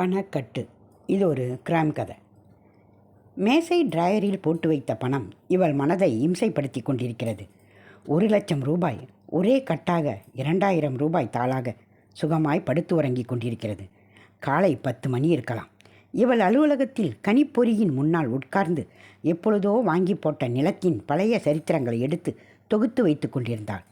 பணக்கட்டு. இது ஒரு கிராம் கதை. மேசை டிராயரில் போட்டு வைத்த பணம் இவள் மனதை இம்சைப்படுத்தி கொண்டிருக்கிறது. ஒரு லட்சம் ரூபாய் ஒரே கட்டாக இரண்டாயிரம் ரூபாய் தாளாக சுகமாய் படுத்து உறங்கிக் கொண்டிருக்கிறது. காலை பத்து மணி இருக்கலாம். இவள் அலுவலகத்தில் கனிப்பொறியின் முன்னால் உட்கார்ந்து எப்பொழுதோ வாங்கி போட்ட நிலத்தின் பழைய சரித்திரங்களை எடுத்து தொகுத்து வைத்து கொண்டிருந்தாள்.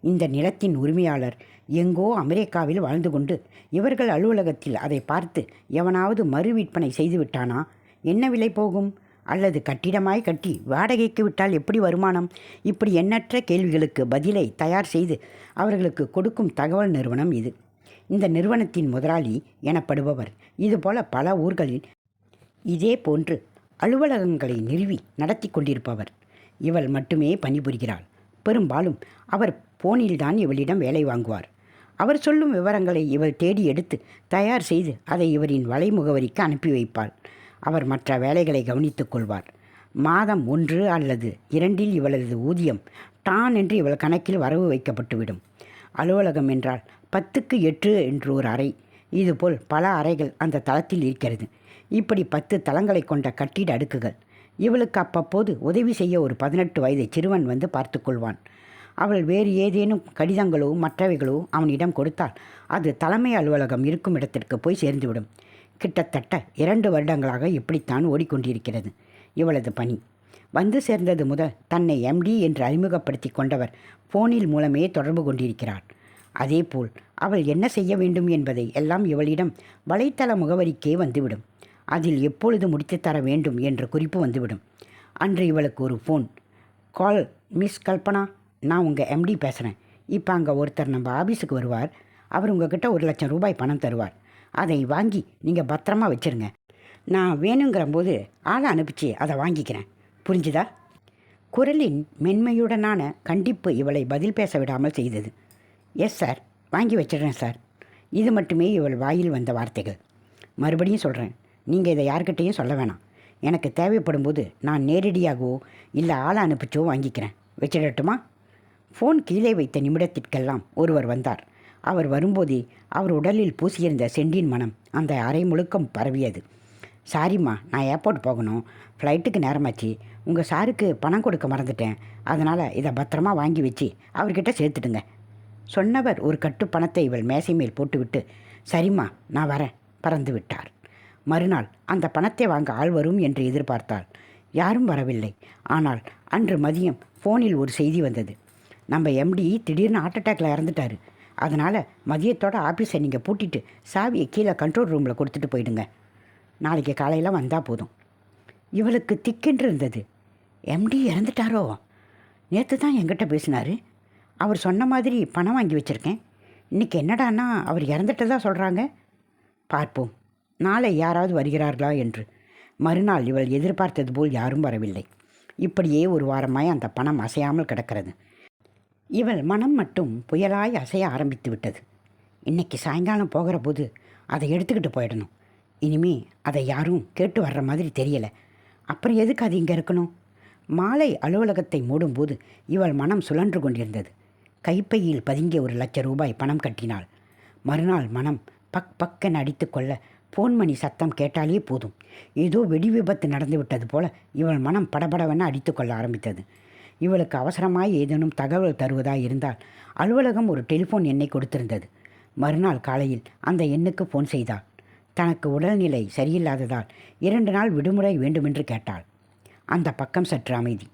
இந்த நிலத்தின் உரிமையாளர் எங்கோ அமெரிக்காவில் வாழ்ந்து கொண்டு இவர்கள் அலுவலகத்தில் அதை பார்த்து எவனாவது மறு விற்பனை செய்து விட்டானா என்ன விலை போகும்? அல்லது கட்டிடமாய் கட்டி வாடகைக்கு விட்டால் எப்படி வருமானம்? இப்படி எண்ணற்ற கேள்விகளுக்கு பதிலை தயார் செய்து அவர்களுக்கு கொடுக்கும் தகவல் நிறுவனம் இது. இந்த நிறுவனத்தின் முதலாளி எனப்படுபவர். இதுபோல பல ஊர்களில் இதே போன்று அலுவலகங்களை நிறுவி நடத்தி கொண்டிருப்பவர். இவள் மட்டுமே பணிபுரிகிறாள். பெரும்பாலும் அவர் போனில்தான் இவளிடம் வேலை வாங்குவார். அவர் சொல்லும் விவரங்களை இவள் தேடி எடுத்து தயார் செய்து அதை இவரின் வலை முகவரிக்கு அனுப்பி வைப்பாள் அவர் மற்ற வேலைகளை கவனித்துக் கொள்வார். மாதம் ஒன்று அல்லது இரண்டில் இவளது ஊதியம் டான் என்று இவள் கணக்கில் வரவு வைக்கப்பட்டுவிடும். அலுவலகம் என்றால் பத்துக்கு எட்டு என்று ஒரு அறை. இதுபோல் பல அறைகள் அந்த தளத்தில் இருக்கிறது. இப்படி பத்து தளங்களை கொண்ட கட்டிட அடுக்குகள். இவளுக்கு அப்பப்போது உதவி செய்ய ஒரு பதினெட்டு வயது சிறுவன் வந்து பார்த்து கொள்வான் அவள் வேறு ஏதேனும் கடிதங்களோ மற்றவைகளோ அவனிடம் கொடுத்தால் அது தலைமை அலுவலகம் இருக்கும் இடத்திற்கு போய் சேர்ந்துவிடும். கிட்டத்தட்ட இரண்டு வருடங்களாக இப்படித்தான் ஓடிக்கொண்டிருக்கிறது இவளது பணி. வந்து சேர்ந்தது முதல் தன்னை எம்டி என்று அறிமுகப்படுத்தி கொண்டவர் போனில் மூலமே தொடர்பு கொண்டிருக்கிறார். அதேபோல் அவள் என்ன செய்ய வேண்டும் என்பதை எல்லாம் இவளிடம் வலைத்தள முகவரிக்கே வந்துவிடும். அதில் எப்பொழுது முடித்து தர வேண்டும் என்ற குறிப்பு வந்துவிடும். அன்று இவளுக்கு ஒரு ஃபோன் கால் மிஸ் கல்பனா நான் உங்கள் எம்டி பேசுகிறேன் இப்போ அங்கே ஒருத்தர் நம்ம ஆஃபீஸுக்கு வருவார். அவர் உங்ககிட்ட ஒரு லட்சம் ரூபாய் பணம் தருவார். அதை வாங்கி நீங்கள் பத்திரமா வச்சுருங்க. நான் வேணுங்கிற போது ஆளை அனுப்பிச்சு அதை வாங்கிக்கிறேன். புரிஞ்சுதா? குரலின் மென்மையுடனான கண்டிப்பு இவளை பதில் பேச விடாமல் செய்தது. எஸ் சார் வாங்கி வச்சிடுறேன் சார் இது மட்டுமே இவள் வாயில் வந்த வார்த்தைகள். மறுபடியும் சொல்கிறேன் நீங்கள் இதை யார்கிட்டேயும் சொல்ல வேணாம். எனக்கு தேவைப்படும் போது நான் நேரடியாகவோ இல்லை ஆளை அனுப்பிச்சோ வாங்கிக்கிறேன். வச்சிடட்டுமா? ஃபோன் கீழே வைத்த நிமிடத்திற்கெல்லாம் ஒருவர் வந்தார். அவர் வரும்போதே அவர் உடலில் பூசியிருந்த செண்டின் மனம் அந்த அறை முழுக்கம் பரவியது. சாரிம்மா நான் ஏர்போர்ட் போகணும். ஃப்ளைட்டுக்கு நேரமாச்சு. உங்கள் சாருக்கு பணம் கொடுக்க மறந்துட்டேன். அதனால் இதை பத்திரமா வாங்கி வச்சு அவர்கிட்ட சேர்த்துடுங்க. சொன்னவர் ஒரு கட்டு பணத்தை இவள் மேசை மேல் போட்டுவிட்டு சரிம்மா நான் வரேன். பறந்து விட்டார். மறுநாள் அந்த பணத்தை வாங்க ஆள் வரும் என்று எதிர்பார்த்தாள். யாரும் வரவில்லை. ஆனால் அன்று மதியம் ஃபோனில் ஒரு செய்தி வந்தது. நம்ம எம்டி திடீர்னு ஹார்ட் அட்டாக்ல இறந்துட்டாரு. அதனால் மதியத்தோட ஆஃபீஸை நீங்கள் பூட்டிட்டு சாவியை கீழே கண்ட்ரோல் ரூமில் கொடுத்துட்டு போயிடுங்க. நாளைக்கு காலையில் வந்தால் போதும். இவளுக்கு திக்கென்று இருந்தது. எம்டி இறந்துட்டாரோ? நேற்று தான் என்கிட்ட பேசினார். அவர் சொன்ன மாதிரி பணம் வாங்கி வச்சுருக்கேன். இன்றைக்கி என்னடான்னா அவர் இறந்துட்டதா சொல்கிறாங்க பார்ப்போம். நாளை யாராவது வருகிறார்களா என்று. மறுநாள் இவள் எதிர்பார்த்தது போல் யாரும் வரவில்லை. இப்படியே ஒரு வாரமாய் அந்த பணம் அசையாமல் கிடக்கிறது. இவள் மனம் மட்டும் புயலாய் அசைய ஆரம்பித்து விட்டது. இன்னைக்கு சாயங்காலம் போகிற போது அதை எடுத்துக்கிட்டு போயிடணும். இனிமே அதை யாரும் கேட்டு வர்ற மாதிரி தெரியலை. அப்புறம் எதுக்கு அது இங்கே இருக்கணும்? மாலை அலுவலகத்தை மூடும்போது இவள் மனம் சுழன்று கொண்டிருந்தது. கைப்பையில் பதுங்கிய ஒரு லட்ச ரூபாய் பணம் கட்டினாள். மறுநாள் மனம் பக் பக்கென அடித்துக்கொள்ள போன் மணி சத்தம் கேட்டாலே போதும். ஏதோ வெடி விபத்து நடந்து விட்டது போல இவள் மனம் படபடவென அடித்துக்கொள்ள ஆரம்பித்தது. இவளுக்கு அவசரமாய் ஏதேனும் தகவல் தருவதாக இருந்தால் அலுவலகம் ஒரு டெலிஃபோன் எண்ணை கொடுத்திருந்தது. மறுநாள் காலையில் அந்த எண்ணுக்கு ஃபோன் செய்தாள். தனக்கு உடல்நிலை சரியில்லாததால் இரண்டு நாள் விடுமுறை வேண்டுமென்று கேட்டாள். அந்த பக்கம் சற்று அமைதி.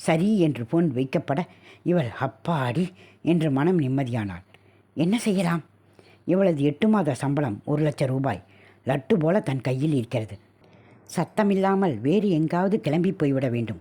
சரி என்று ஃபோன் வைக்கப்பட இவள் அப்பாடி என்று மனம் நிம்மதியானாள். என்ன செய்யலாம்? இவளது எட்டு மாத சம்பளம் ஒரு லட்சம் ரூபாய். லட்டு போல தன் கையில் இருக்கிறது. சத்தமில்லாமல் வேறு எங்காவது கிளம்பி போய்விட வேண்டும்.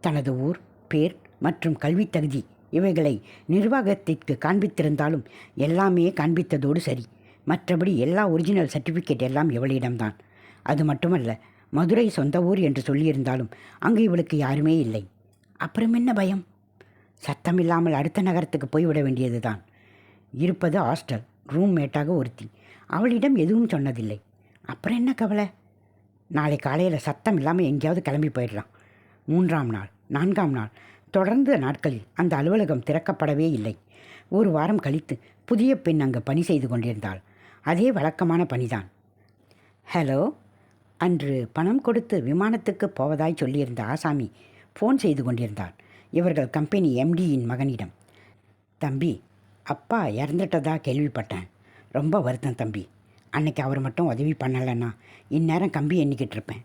தனது ஊர் பேர் மற்றும் கல்வித் தகுதி இவைகளை நிர்வாகத்திற்கு காண்பித்திருந்தாலும் எல்லாமே காண்பித்ததோடு சரி. மற்றபடி எல்லா ஒரிஜினல் சர்டிஃபிகேட் எல்லாம் இவளிடம்தான். அது மட்டுமல்ல மதுரை சொந்த ஊர் என்று சொல்லியிருந்தாலும் அங்கு இவளுக்கு யாருமே இல்லை. அப்புறம் என்ன பயம்? சத்தமில்லாமல் அடுத்த நகரத்துக்கு போய்விட வேண்டியதுதான். இருப்பது ஹாஸ்டல் ரூம்மேட்டாக ஒருத்தி. அவளிடம் எதுவும் சொன்னதில்லை. அப்புறம் என்ன கவலை? நாளை காலையில் சத்தம் இல்லாமல் எங்கேயாவது கிளம்பி போயிடலாம். மூன்றாம் நாள் நான்காம் நாள் தொடர்ந்து நாட்களில் அந்த அலுவலகம் திறக்கப்படவே இல்லை. ஒரு வாரம் கழித்து புதிய பெண் அங்கு பணி செய்து கொண்டிருந்தாள். அதே வழக்கமான பணிதான். ஹலோ? அன்று பணம் கொடுத்து விமானத்துக்கு போவதாய் சொல்லியிருந்த ஆசாமி ஃபோன் செய்து கொண்டிருந்தார் இவர்கள் கம்பெனி எம்டியின் மகனிடம் தம்பி அப்பா இறந்துட்டதா கேள்விப்பட்டேன். ரொம்ப வருத்தம் தம்பி. அன்னைக்கு அவர் மட்டும் உதவி பண்ணலைன்னா இந்நேரம் கம்பி எண்ணிக்கிட்டு இருப்பேன்.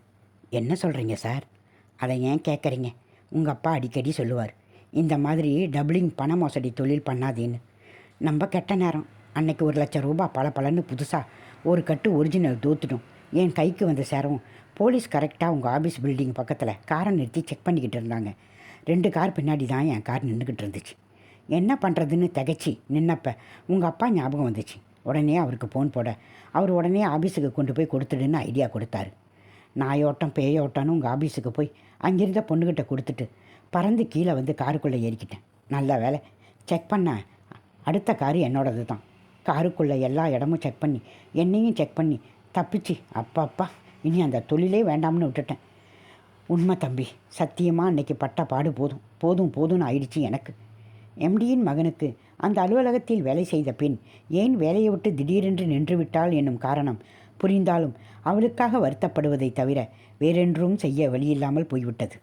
என்ன சொல்கிறீங்க சார்? அதை ஏன் கேட்குறீங்க? உங்கள் அப்பா அடிக்கடி சொல்லுவார் இந்த மாதிரி டபுளிங் பண மோசடி தொழில் பண்ணாதேன்னு. நம்ம கெட்ட நேரம். அன்னைக்கு ஒரு லட்சம் ரூபாய் பல பலன்னு புதுசாக ஒரு கட்டு ஒரிஜினல் தோத்துட்டோம். என் கைக்கு வந்து சேரவும் போலீஸ் கரெக்டாக உங்கள் ஆஃபீஸ் பில்டிங் பக்கத்தில் காரை நிறுத்தி செக் பண்ணிக்கிட்டு இருந்தாங்க. ரெண்டு கார் பின்னாடி தான் என் கார் நின்றுக்கிட்டு இருந்துச்சு. என்ன பண்ணுறதுன்னு திகைச்சி நின்னப்ப உங்கள் அப்பா ஞாபகம் வந்துச்சு. உடனே அவருக்கு ஃபோன் போட. அவர் உடனே ஆஃபீஸுக்கு கொண்டு போய் கொடுத்துடுன்னு ஐடியா கொடுத்தாரு. நாயோட்டம் பேயோட்டம்னு உங்கள் ஆஃபீஸுக்கு போய் அங்கிருந்த பொண்ணுக்கிட்ட கொடுத்துட்டு பறந்து கீழே வந்து காருக்குள்ளே ஏறிக்கிட்டேன். நல்ல வேலை. செக் பண்ண. அடுத்த காரு என்னோடது தான் காருக்குள்ளே எல்லா இடமும் செக் பண்ணி என்னையும் செக் பண்ணி தப்பிச்சு அப்பா அப்பா இனி அந்த தொழிலே வேண்டாம்னு விட்டுட்டேன். உண்மை தம்பி சத்தியமாக அன்னைக்கு பட்ட பாடு போதும். போதும் போதும்னு ஆயிடுச்சு எனக்கு. எம்டியின் மகனுக்கு அந்த அலுவலகத்தில் வேலை செய்த பின் ஏன் வேலையை விட்டு திடீரென்று நின்றுவிட்டாள்? என்னும் காரணம் புரிந்தாலும் அவளுக்காக வருத்தப்படுவதை தவிர வேறென்றும் செய்ய வழியில்லாமல் போய்விட்டது.